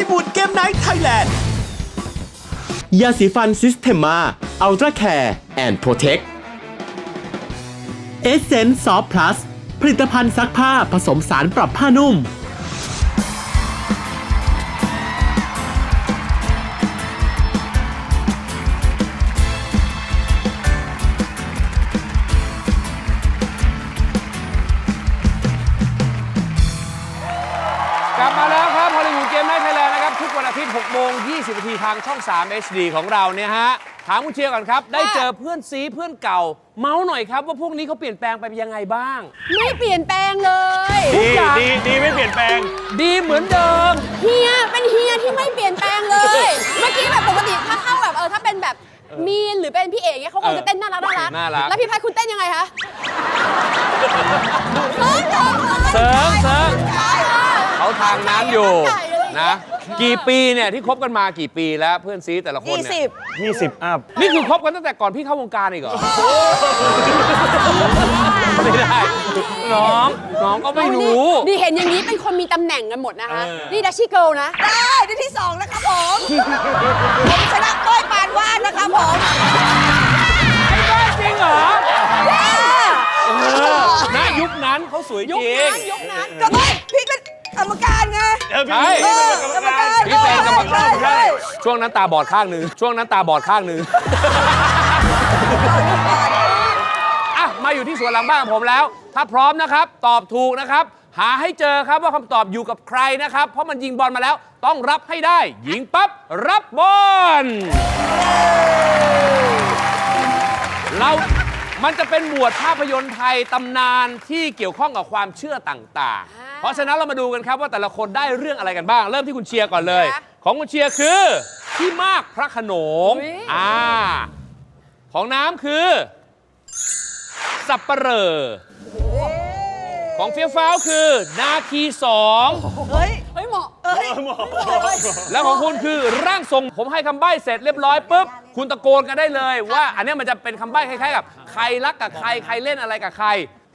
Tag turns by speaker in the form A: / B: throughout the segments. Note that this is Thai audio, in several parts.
A: ลิบูดเกมไนท์ไทยแลนด์
B: ยาสีฟันซิสเทมมาอัลตราแคร์แอนด์โปรเทคเอเซนซอฟพลัสผลิตภัณฑ์ซักผ้าผสมสารปรับผ้านุ่ม
C: 60นาทีทางช่อง 3 HD ของเราเนี่ยฮะ ถามคุณเชียร์ก่อนครับ ได้เจอเพื่อนซีเพื่อนเก่า เมาสหน่อยครับว่าพวกนี้เขาเปลี่ยนแปลงไปยังไงบ้าง
D: ไม่เปลี่ยนแปลงเลย
C: ดี
E: ดีดีไม่เปลี่ยนแปลง
C: ดีเหมือนเดิม
D: เฮียเป็นเฮียที่ไม่เปลี่ยนแปลงเลย เมื่อกี้แบบปกติถ้าเข้าแบบเออถ้าเป็นแบบมีนหรือเป็นพี่เอกเนี่ยเขาคงจะเต้นน่ารักน่ารัก
C: น่ารัก
D: แล้วพี่พัดคุณเต้นยังไงคะ
C: เสริมเสริมเสริมเขาทางนั้นอยู่ นะ กี่ปีเนี่ยที่คบกันมากี่ปีแล้วเพื่อนซีแต่ละคนเนี่ย
E: 20 อัพ
C: นี่คือคบกันตั้งแต่ก่อนพี่เข้าวงการอีกเหรอไม่ได้น้องน้องก็ไม่รู้
D: นี่เห็นอย่างนี้เป็นคนมีตำแหน่งกันหมดนะคะ นี่ดัชชี่เกิลนะ
F: ได้ได้ที่สองนะครับผม ผมชนะเต้ยปานวาดนะครับผม
C: ไม่ได้จริงเหรอเออณยุคนั้นเขาสวยจ
D: ยุค
C: ริง
D: นั้นยุคนั้น
F: ก็เฮ้ยพี่เป็นก รรมการไง
E: เออพี่
C: ใช่
F: เออกรรมการ
C: พี่เป็นกรรมการ
F: ใช่
C: ช่วงนั้นตาบอดข้างหนึ่งช่วงนั้นตาบอดข้างหนึ่งอะมาอยู่ที่สวนหลังบ้านของผมแล้ว ถ้าพร้อมนะครับ ตอบถูกนะครับ หาให้เจอครับว่าคำตอบอยู่กับใครนะครับ เพราะมันยิงบอลมาแล้ว ต้องรับให้ได้ ยิงปั๊บรับบอลเรา มันจะเป็นหมวดภาพยนตร์ไทยตำนานที่เกี่ยวข้องกับความเชื่อต่างๆ เพราะฉะนั้นเรามาดูกันครับว่าแต่ละคนได้เรื่องอะไรกันบ้าง เริ่มที่คุณเชียร์ก่อนเลย ของคุณเชียร์คือพี่มากพระโขนงอ่าของน้ำคือ สับปะเหร่อของเฟี้ยวฟ้าวคือ นาคีสอง
F: เฮ้ย
D: เฮ้ยเหมาะ
F: เอ้ย
C: แล้วของคุณคือร่างทรงผมให้คำใบ้เสร็จเรียบร้อยปุ๊บ คุณตะโกนกันได้เลยว่า อันเนี้ยมันจะเป็นคำใบ้คล้ายๆกับ ใครรักกับใครใครเล่นอะไรกับใคร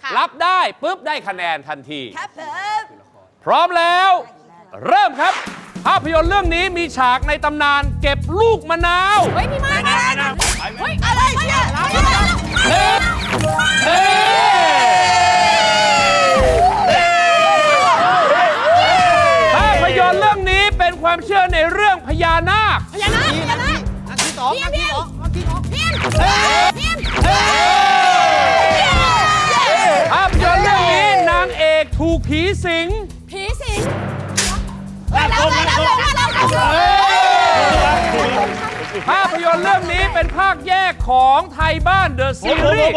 D: ค่ะ
C: รับได้ปุ๊บได้คะแนนทันที
F: ครับผม
C: พร้อมแล้ว เริ่มครับ ภาพยนตร์เรื่องนี้มีฉากในตำนานเก็บลูกมะนาว
D: เฮ้ยพี่ม
C: ภาพยนตร์เรื่องนี้นาง
D: เอ
C: กถูกผีสิง
D: ผีสิงแล้วแล้วแล้วแล้วแล้ว
C: ภาพยนตร์เรื่องนี้เป็นภาคแยกของไทยบ้านเดอะซีรีส์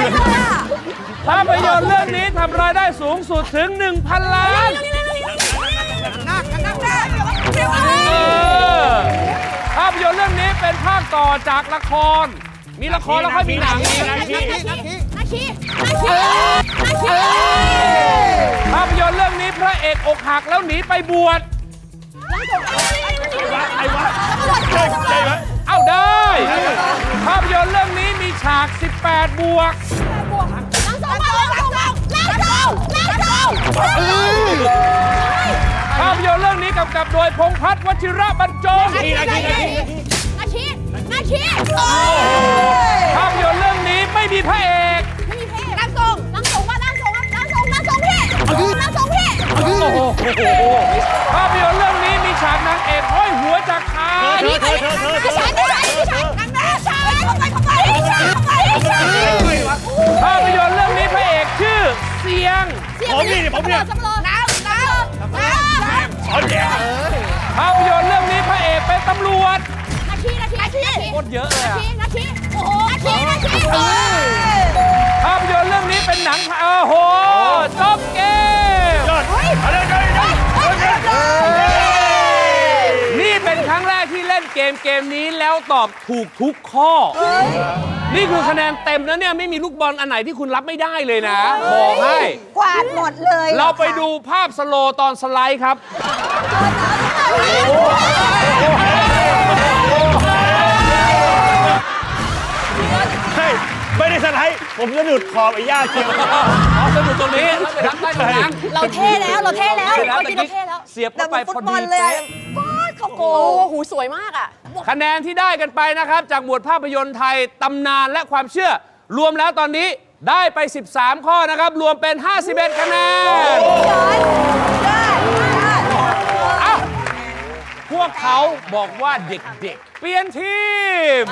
C: อะ
F: ไร
E: อะ
C: ภาพยนตร์เรื่องนี้ทำรายได้สูงสุดถึง 1,000 ล้านเออ ภาพยนตร์เรื่องนี้เป็นภาคต่อจากละคร มีละครแล้วค่อยมีหนังอีก
D: นาคีนาคีนาคี
C: ภาพยนตร์เรื่องนี้พระเอกอกหักแล้วหนีไปบวช
E: ไอ้วะใช่ใช่ไหม
C: เอ้าได้ ภาพยนตร์เรื่องนี้มี ฉาก18บวกภาพยนตร์เรื่องนี้กำกับโดยพงษ์พัฒน์วชิระบรรจง
D: นาคีนาคี
C: ภาพยนตร์เรื่องนี้ไม่มีพระเอก
D: ไม่มีเพศนั่งทรงนั่งทรงว่านั่งทรงนั่งทรงนั่งทรงพี่นั่งทรงพี่
C: โอ้โหภาพยนตร์เรื่องนี้มีฉากนางเอกห้อยหัวจากคาน
E: เธอเธอเธอเธอ
D: พี่ชายพี่ชายพี่ชายนั่งหน้าชายเข้าไปเข้าไป
C: ภาพยนตร์เรื่องนี้พระเอกชื่อเสียง
E: ผมนี่ผมเนี่ย
D: สำรองน้ำน้ำน้ำ
E: อ๋อเนี่ย
C: ภาพยนตร์เรื่องนี้พระเอกเป็นตำรวจ
D: นาทีนาทีนาที
C: โคตรเยอะเลยอะ
D: นาทีโอ้โหนาทีนาที
C: ภาพยนตร์เรื่องนี้เป็นหนังโอ้โหจบเกม
E: ยอดเอาเลยเอาเลยเอาเลย
C: นี่เป็นครั้งแรกที่เล่นเกมเกมนี้แล้วตอบถูกทุกข้อ นี่คือคะแนนเต็มนะเนี่ยไม่มีลูกบอลอันไหนที่คุณรับไม่ได้เลยนะบอกให้
F: กวาดหมดเลย
C: เราไปดูภาพสโลตอนสไลด์ครับ
F: ใช่
E: ไม่ได้สไลด์ผมจะหนุดขอบไอ้ย่าเทียม
C: อ๋อสนุกตรงนี้นั้
D: เราเท่แล้วเราเท่แล้ว
C: เมื่
D: อกี้เราเท่แล้ว
C: เสียบเข้าไปพอดี
F: เลย
C: เขา
F: โก
D: โอ้
F: ง
D: โหสวยมากอะ
C: คะแนนที่ได้กันไปนะครับ จากหมวดภาพยนตร์ไทย ตำนานและความเชื่อ รวมแล้วตอนนี้ได้ไป 13 ข้อนะครับ รวมเป็น 51 คะแนนเอ้าพวกเขาบอกว่าเด็กๆ เปลี่ยนทีม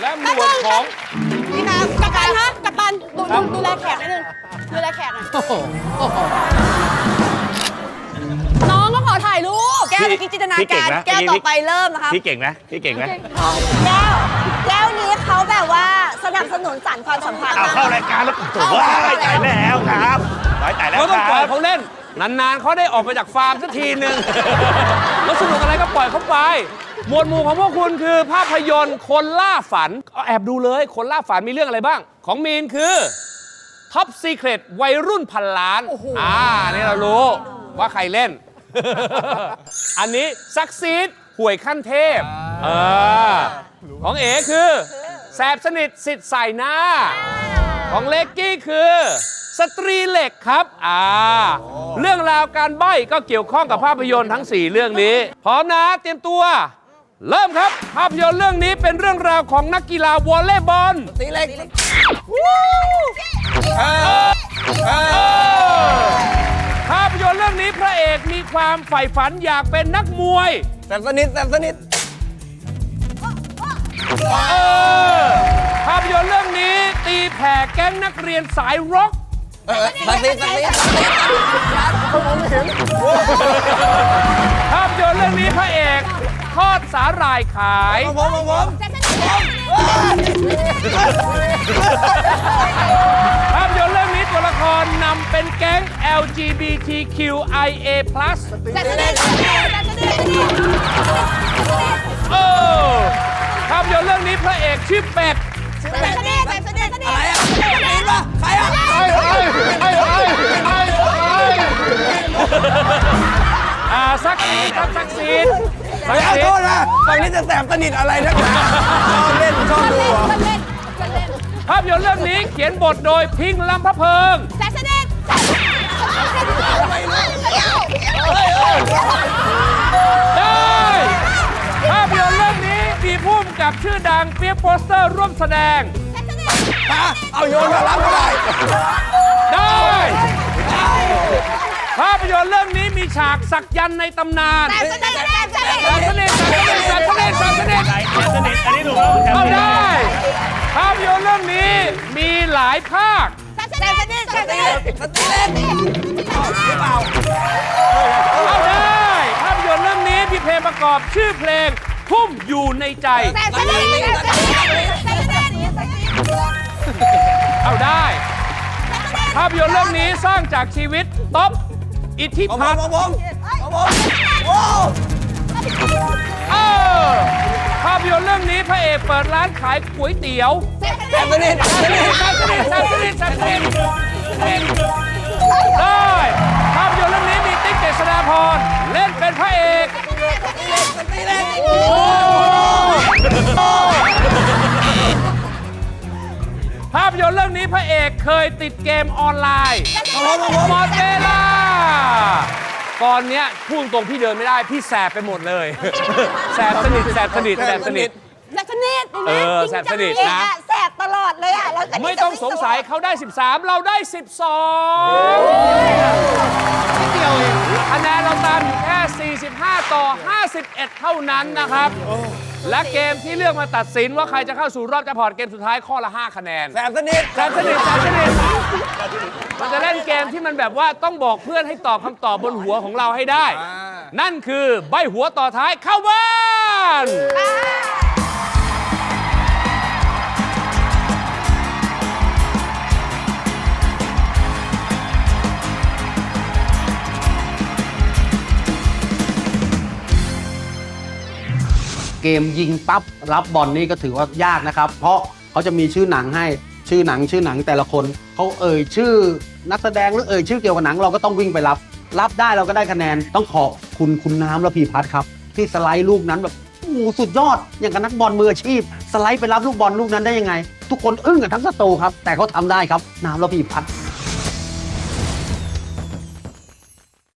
C: และหมวดของ
D: พี่น้ำกัปตันฮะกัปตันดูดูดูแลแขกนิดนึงดูแลแขกหน่อยน้องก็ขอ ถ่ายรูป
F: แก้วเมื่อกี้จินตนา
E: พี่เก่
F: กางร
E: นะ
F: แก้วต่อไปเริ่มนะครับ
E: พี่เก่งนะพี่เก่งนะ
F: แก้วแก้วนี้เขาแบบว่าสนับสนุนสารความสัมพันธ์
E: เอาเข้ารายการแล้วโอ้ยตายแล้วครับตายตายแล้ว
C: เขาต้อง
E: ค
C: ปล่
E: รั
C: อย
E: บ
C: เขาเล่น นานๆเขาได้ออกมาจากฟาร์มสักทีหนึ่งแล้วสนุกอะไรก็ปล่อยเขาไป หมวดหมู่ของพวกคุณคือภาพยนตร์คนล่าฝันเอาแอบดูเลย คนล่าฝันมีเรื่องอะไรบ้าง ของมีนคือท็อปซีเครตวัยรุ่นพันล้าน อ่า นี่เรารู้ว่าใครเล่น อันนี้ซักซีดห่วยขั้นเทพเออของเอ๋คือ แสบสนิทสิทธิ์ใส่หน้า ของเล็กกี้คือ สตรีเหล็กครับ อ่า เรื่องราวการใบ้ก็เกี่ยวข้องกับภาพยนตร์ทั้ง 4 เรื่องนี้ พร้อมนะ เตรียมตัว เริ่มครับ ภาพยนตร์เรื่องนี้เป็นเรื่องราวของนักกีฬาวอลเลย์บอล
F: ตีเล็ก
C: ภาพ ความใฝ่ฝันอยากเป็นนักมวย
F: แสบสนิทแสบสนิท
C: เออภาพยนตร์เรื่องนี้ตีแผ่แก๊งนักเรียนสายร็อก
F: สักนิดสักนิด
C: ภาพยนตร์เรื่องนี้พระเอกทอดสาหร่ายขาย
F: ผมผมผม
C: ภาพยนตร์เรื่องนี้ตัวละครนำเป็นแก๊ง LGBTQIA+ เออภาพยนตร์เรื่องนี้พระเอกชื่อเป็ด
F: อะไรอะตีนปะใครอะ
C: อ่าซักซีดครับซักซีน ดซัก
F: ขอ
C: ซี
F: โท
C: ด
F: ษนะฝั่งนี้จะแสบสนิทอะไรนักหนาชอบเล่นชอบดูเหรอ
C: ภาพยนตร์เรื่องนี้เขียนบทโดยพิงค์ลำพะเพิงได้ ภาพยนตร์เรื่องนี้มีผู้กำกับชื่อดังเปียกโปสเตอร์ร่วมแสดง
F: ฮะเอาโยนมารับก็ได้
C: ได้ ภาพยนตร์เรื่องนี้มีฉากสักยันต์ในตำนานแสบสนิทแสบสนิทแสบสนิทแสบสนิทแสบสนิท
E: สนิทอันนี้ถูกแล้ว
C: เอาได้ ภาพยนตร์เรื่องนี้มีหลายภาคเอาได้ ภาพยนตร์เรื่องนี้มีเพลงประกอบชื่อเพลงทุ่มอยู่ในใจเอาได้ ภาพยนตร์เรื่องนี้สร้างจากชีวิต ต๊อบ อิทธิ
F: ผม
C: พัฒน์
F: ผมผมผมโอ้
C: เออภาพยนตร์เรื่องนี้พระเอกเปิดร้านขายก๋วยเตี๋ยว
F: แสบสนิทแสบสนิท
C: แซมสนิทแซมสนิทแซมสนิทได้ภาพยนตร์เรื่องนี้มีติ๊กเจษฎาพรเล่นเป็นพระเอก
F: ตีเล็ก
C: ภาพยนตร์เรื่องนี้พระเอกเคยติดเกมออนไลน์
F: ผมผมผม
C: หมดเวลา ตอนเนี้ยพูดตรงพี่เดินไม่ได้พี่แสบไปหมดเลย แสบสนิทแสบสนิทแสบสนิท
D: แสบสนิท
C: เออแสบสนิทนะ
F: แสบตลอดเลยอะแล้ว
C: ไม่ต้องสงสัยเขาได้ 13 เราได้ 12คะแนนเราตามอยู่แค่ 45 ต่อ 51 เท่านั้นนะครับ และเกมที่เลือกมาตัดสินว่าใครจะเข้าสู่รอบจะพอร์ตเกมสุดท้ายข้อละ 5 คะแนน
F: แสบสนิท
C: แสนสนิทแสนสนิท มันจะเล่นเกมที่มันแบบว่าต้องบอกเพื่อนให้ตอบคำตอบบนหัวของเราให้ได้ นั่นคือใบหัวต่อท้ายเข้าบ้าน
A: เกมยิงปั๊บรับบอลนี่ก็ถือว่ายากนะครับ เพราะเขาจะมีชื่อหนังให้ ชื่อหนังชื่อหนังแต่ละคนเขาเอ่ยชื่อนักแสดงหรือเอ่ยชื่อเกี่ยวกับหนังเราก็ต้องวิ่งไปรับ รับได้เราก็ได้คะแนนต้องขอบคุณคุณน้ำและพีพัฒน์ครับ ที่สไลด์ลูกนั้นแบบอื้สุดยอด อย่างกับนักบอลมืออาชีพ สไลด์ไปรับลูกบอลลูกนั้นได้ยังไง ทุกคนอึ้งกันทั้งสตูครับแต่เขาทำได้ครับน้ำและพีพัฒน์